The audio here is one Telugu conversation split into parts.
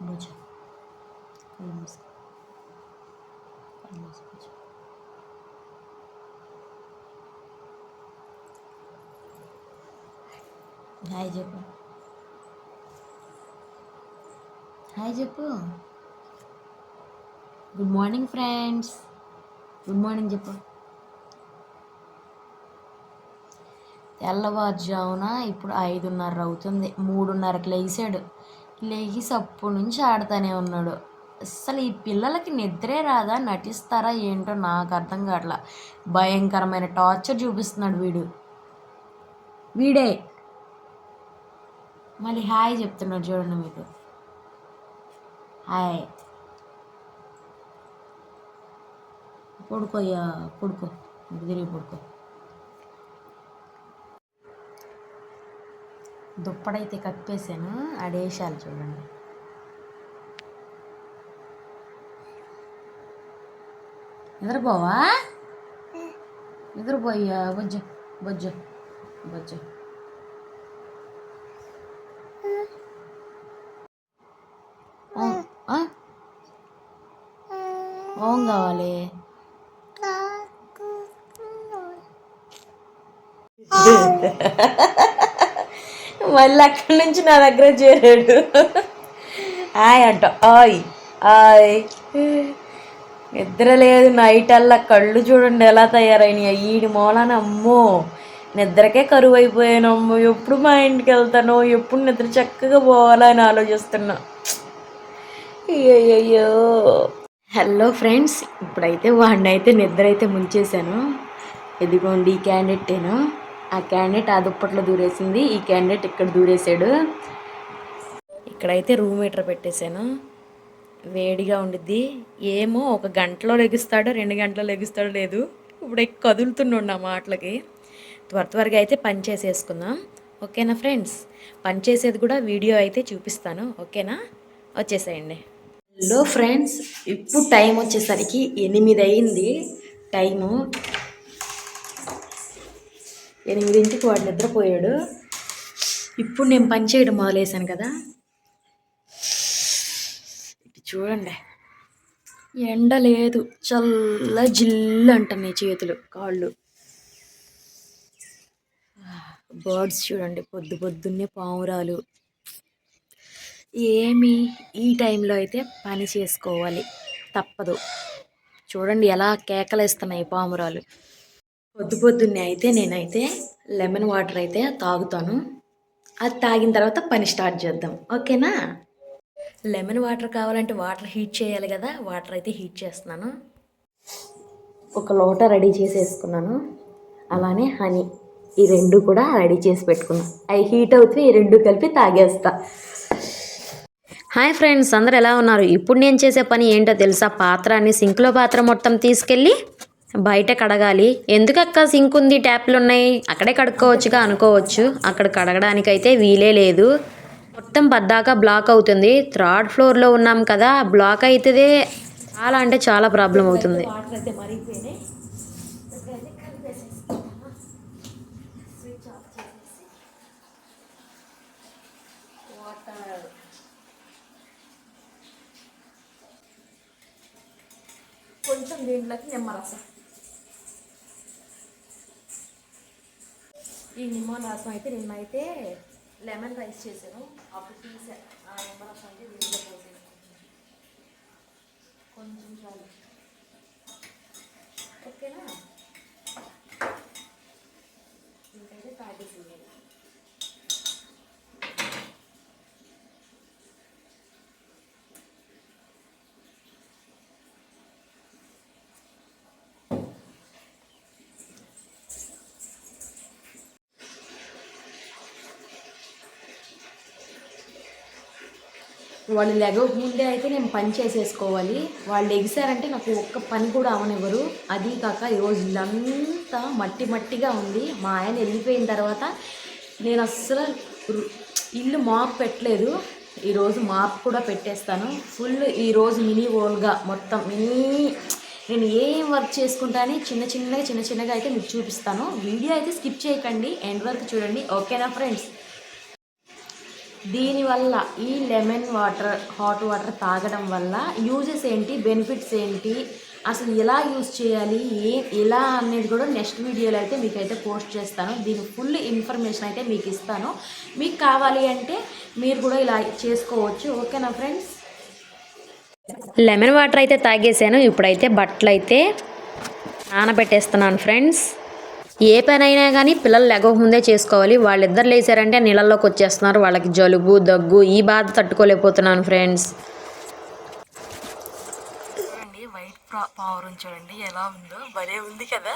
బుజ్జు కళ్ళు మూసుకో కళ్ళు మూసుకో హాయ్ చెప్పు హాయ్ చెప్పు good morning friends good morning చెప్పు తెల్లవారుజామున ఇప్పుడు ఐదున్నర అవుతుంది మూడున్నరకు లేచాడు లేచి అప్పటి నుంచి ఆడుతూనే ఉన్నాడు. అసలు ఈ పిల్లలకి నిద్రే రాదా? నటిస్తారా ఏంటో నాకు అర్థం కావట్లా. భయంకరమైన టార్చర్ చూపిస్తున్నాడు వీడు. వీడే. మళ్ళీ హాయ్ చెప్తున్నాడు చూడండి మీకు. హాయ్. పడుకోయ్యా పడుకో. తిరిగి పడుకో. దుప్పడైతే కప్పేసాను ఆడేసాలు చూడండి. నిద్రపోవా నిద్రపోయా బొజ్జు బొజ్జు బొజ్జు. ఓం ఆ? ఓం కావాలి. మళ్ళీ అక్కడి నుంచి నా దగ్గర చేరాడు. ఆయ్ అంట ఆయ్ ఆయ్. నిద్ర లేదు నైట్ అల్లా కళ్ళు చూడండి ఎలా తయారైనాయి. ఈడి మూలాన అమ్మో నిద్రకే కరువు అయిపోయాను అమ్మో ఎప్పుడు మా ఇంటికి వెళ్తాను ఎప్పుడు నిద్ర చక్కగా పోవాలని ఆలోచిస్తున్నా. అయ్యయ్యో హలో ఫ్రెండ్స్ ఇప్పుడైతే వాడిని అయితే నిద్ర అయితే ముంచేశాను. ఇదిగోండి క్యాండిడేట్ నేను. ఆ క్యాండిడేట్ ఆ దుప్పట్లో దూరేసింది. ఈ క్యాండిడేట్ ఇక్కడ దూరేసాడు ఇక్కడైతే రూమ్ మీటర్ పెట్టేశాను. వేడిగా ఉండిద్ది. ఏమో ఒక గంటలో లెగిస్తాడో రెండు గంటలో లెగిస్తాడో లేదు. ఇప్పుడు కదులుతున్నాడు ఆ మాటలకి. త్వర త్వరగా అయితే పని చేసేసుకుందాం. ఓకేనా ఫ్రెండ్స్? పని చేసేది కూడా వీడియో అయితే చూపిస్తాను. ఓకేనా? వచ్చేసేయండి. హలో ఫ్రెండ్స్ ఇప్పుడు టైం వచ్చేసరికి ఎనిమిది అయింది. టైము ఎనిమిదింటికి వాడు నిద్రపోయాడు. ఇప్పుడు నేను పని చేయడం మొదలేసాను కదా. చూడండి. ఎండ లేదు. చల్ల జిల్లు అంటున్నాయి చేతులు కాళ్ళు. బర్డ్స్ చూడండి పొద్దు పొద్దున్నే పావురాలు. ఏమి ఈ టైంలో అయితే పని చేసుకోవాలి. తప్పదు. చూడండి ఎలా కేకలేస్తున్నాయి పామురాలు. పొద్దు పొద్దున్నే అయితే నేనైతే లెమన్ వాటర్ అయితే తాగుతాను. అది తాగిన తర్వాత పని స్టార్ట్ చేద్దాం. ఓకేనా? లెమన్ వాటర్ కావాలంటే వాటర్ హీట్ చేయాలి కదా వాటర్ అయితే హీట్ చేస్తున్నాను. ఒక లోట రెడీ చేసేసుకున్నాను. అలానే హనీ ఈ రెండు కూడా రెడీ చేసి పెట్టుకున్నాను అవి హీట్ అవుతే ఈ రెండు కలిపి తాగేస్తా. హాయ్ ఫ్రెండ్స్ అందరు ఎలా ఉన్నారు? ఇప్పుడు నేను చేసే పని ఏంటో తెలుసా? పాత్రని సింక్లో పాత్ర మొత్తం తీసుకెళ్ళి బయట కడగాలి ఎందుకు అక్క సింక్ ఉంది ట్యాప్లు ఉన్నాయి అక్కడే కడుక్కోవచ్చుగా అనుకోవచ్చు. అక్కడ కడగడానికైతే వీలే లేదు. మొత్తం పద్దాక బ్లాక్ అవుతుంది. థర్డ్ ఫ్లోర్లో ఉన్నాం కదా బ్లాక్ అవుతుందే చాలా అంటే చాలా ప్రాబ్లం అవుతుంది. కొంచెం దీంట్లోకి నిమ్మరసం. ఈ నిమ్మరసం అయితే నిన్న అయితే లెమన్ రైస్ చేశాను. అప్పుడు తీసా ఆ నిమ్మరసం అయితే దీంట్లో పోసాను కొంచెం చాలు. ఓకేనా? వాళ్ళు లెగ ముందే అయితే నేను పని చేసేసుకోవాలి. వాళ్ళు ఎగిసారంటే నాకు ఒక్క పని కూడా అవనివ్వరు. అది కాక ఈరోజు ఇల్లంతా మట్టి మట్టిగా ఉంది. మా ఆయన వెళ్ళిపోయిన తర్వాత నేను అస్సలు ఇల్లు మాప్ పెట్టలేదు. ఈరోజు మాప్ కూడా పెట్టేస్తాను. ఫుల్ ఈరోజు మినీ ఓల్గా మొత్తం మినీ నేను ఏం వర్క్ చేసుకుంటానని చిన్న చిన్నగా చిన్న చిన్నగా అయితే మీకు చూపిస్తాను. వీడియో అయితే స్కిప్ చేయకండి. ఎండ్ వరకు చూడండి. ఓకేనా ఫ్రెండ్స్? దీనివల్ల ఈ లెమన్ వాటర్ హాట్ వాటర్ తాగడం వల్ల యూజెస్ ఏంటి బెనిఫిట్స్ ఏంటి అసలు ఎలా యూజ్ చేయాలి ఏ ఎలా అనేది కూడా నెక్స్ట్ వీడియోలో అయితే మీకైతే పోస్ట్ చేస్తాను. దీని ఫుల్ ఇన్ఫర్మేషన్ అయితే మీకు ఇస్తాను. మీకు కావాలి అంటే మీరు కూడా ఇలా చేసుకోవచ్చు. ఓకేనా ఫ్రెండ్స్ లెమన్ వాటర్ అయితే తాగేసాను. ఇప్పుడైతే బట్టలు అయితే నానబెట్టేస్తున్నాను ఫ్రెండ్స్ ఏ పనైనా కానీ పిల్లలు లేకముందే చేసుకోవాలి. వాళ్ళిద్దరు లేచారంటే నీళ్ళల్లోకి వచ్చేస్తున్నారు వాళ్ళకి జలుబు దగ్గు ఈ బాధ తట్టుకోలేకపోతున్నాను ఫ్రెండ్స్. వైట్ పావురం చూడండి ఎలా ఉందో. భలే ఉంది కదా.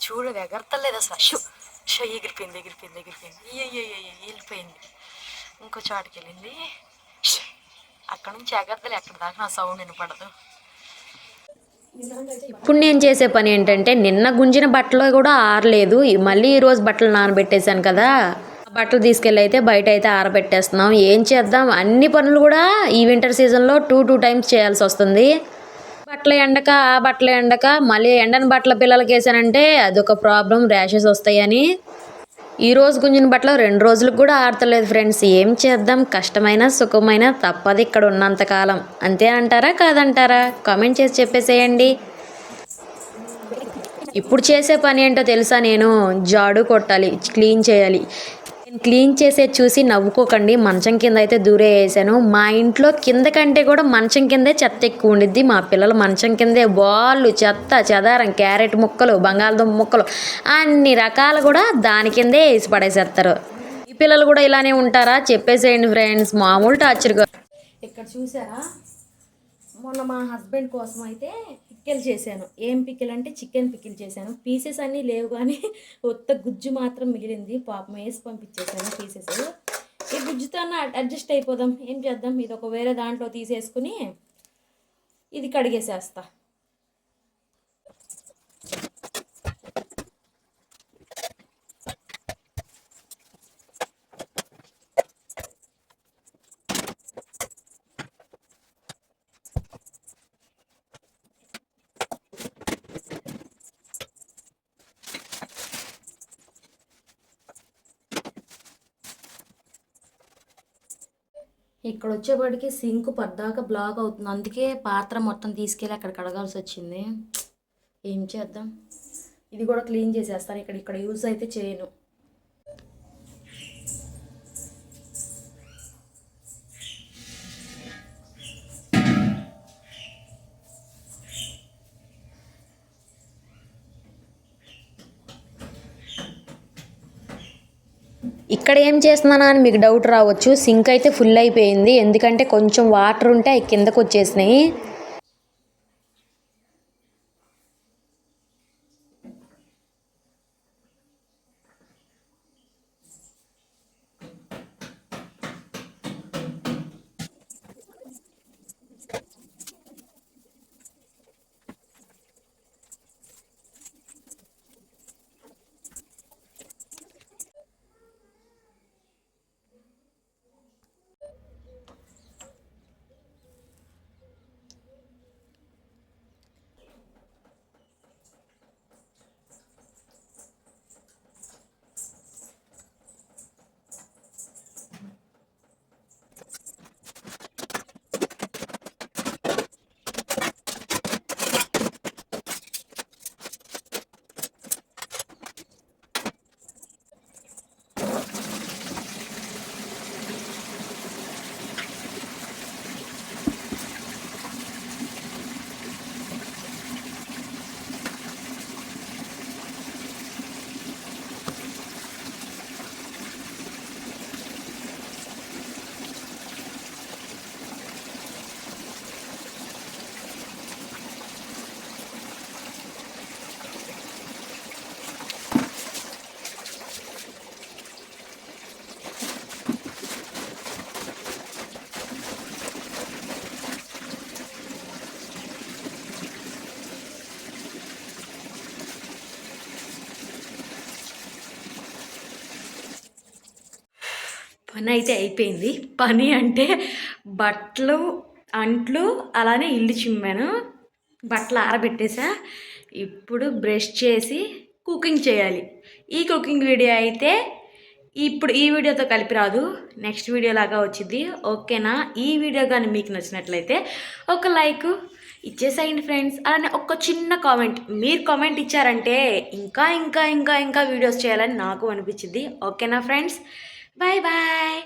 చూడు ఎగరతలేదు అసలు. షో షో ఎగిరిపోయింది ఎగిరిపోయింది ఎగిరిపోయింది. వెళ్ళిపోయింది ఇంకో చోటుకి వెళ్ళింది అక్కడ నుంచి ఎగరతలే అక్కడ దాకా నా సౌండ్ వినపడదు ఇప్పుడు నేను చేసే పని ఏంటంటే నిన్న గుంజిన బట్టలు కూడా ఆరలేదు. మళ్ళీ ఈరోజు బట్టలు నానబెట్టేశాను కదా. బట్టలు తీసుకెళ్ళి అయితే బయట అయితే ఆరబెట్టేస్తున్నాం. ఏం చేద్దాం? అన్ని పనులు కూడా ఈ వింటర్ సీజన్లో టూ టూ టైమ్స్ చేయాల్సి వస్తుంది. బట్టలు ఎండక ఆ బట్టలు ఎండక మళ్ళీ ఎండని బట్టల పిల్లలకి వేసానంటే అదొక ప్రాబ్లం ర్యాషెస్ వస్తాయని. ఈ రోజు గుంజిన బట్టలు రెండు రోజులకు కూడా ఆడతలేదు ఫ్రెండ్స్. ఏం చేద్దాం? కష్టమైన సుఖమైన తప్పదు ఇక్కడ ఉన్నంతకాలం. అంతే అంటారా? కాదంటారా? కామెంట్ చేసి చెప్పేసేయండి. ఇప్పుడు చేసే పని ఏంటో తెలుసా నేను? జాడు కొట్టాలి క్లీన్ చేయాలి. క్లీన్ చేసే చూసి నవ్వుకోకండి. మంచం కింద అయితే దూరే వేసాను. మా ఇంట్లో కింద కంటే కూడా మంచం కిందే చెత్త ఎక్కువ ఉండిద్ది. మా పిల్లలు మంచం కిందే బాళ్ళు చెత్త చెదారం క్యారెట్ ముక్కలు బంగాళదుంప ముక్కలు అన్ని రకాలు కూడా దాని కిందే వేసి పడేసేస్తారు. ఈ పిల్లలు కూడా ఇలానే ఉంటారా? చెప్పేసేయండి ఫ్రెండ్స్ మామూలు టార్చర్గా ఇక్కడ చూసారా? మొన్న మా హస్బెండ్ కోసం అయితే పిక్కిల్ చేశాను. ఏం పిక్కిల్ అంటే చికెన్ పిక్కిల్ చేశాను. పీసెస్ అన్నీ లేవు కానీ ఉత్త గుజ్జు మాత్రం మిగిలింది. పాపం వేసి పంపించేసాను పీసెస్. ఈ గుజ్జుతో అడ్జస్ట్ అయిపోదాం. ఏం చేద్దాం? ఇది ఒక వేరే దాంట్లో తీసేసుకుని ఇది కడిగేసేస్తా. ఇక్కడ వచ్చేపాటికి సింక్ పద్దాక బ్లాక్ అవుతుంది. అందుకే పాత్ర మొత్తం తీసుకెళ్ళి అక్కడ కడగాల్సి వచ్చింది. ఏం చేద్దాం? ఇది కూడా క్లీన్ చేసేస్తాను. ఇక్కడ ఇక్కడ యూజ్ అయితే చేయను. ఇక్కడ ఏం చేస్తున్నానా అని మీకు డౌట్ రావచ్చు. సింక్ అయితే ఫుల్ అయిపోయింది. ఎందుకంటే కొంచెం వాటర్ ఉంటే అవి కిందకు వచ్చేసినాయి. పని అయితే అయిపోయింది. పని అంటే బట్టలు అంట్లు అలానే ఇల్లు చిమ్మాను. బట్టలు ఆరబెట్టేసా. ఇప్పుడు బ్రష్ చేసి కుకింగ్ చేయాలి. ఈ కుకింగ్ వీడియో అయితే ఇప్పుడు ఈ వీడియోతో కలిపి రాదు. నెక్స్ట్ వీడియో లాగా వచ్చింది ఓకేనా? ఈ వీడియో కానీ మీకు నచ్చినట్లయితే ఒక లైక్ ఇచ్చేసేయండి ఫ్రెండ్స్. అలానే ఒక చిన్న కామెంట్. మీరు కామెంట్ ఇచ్చారంటే ఇంకా ఇంకా ఇంకా ఇంకా వీడియోస్ చేయాలని నాకు అనిపించింది ఓకేనా ఫ్రెండ్స్? Bye bye.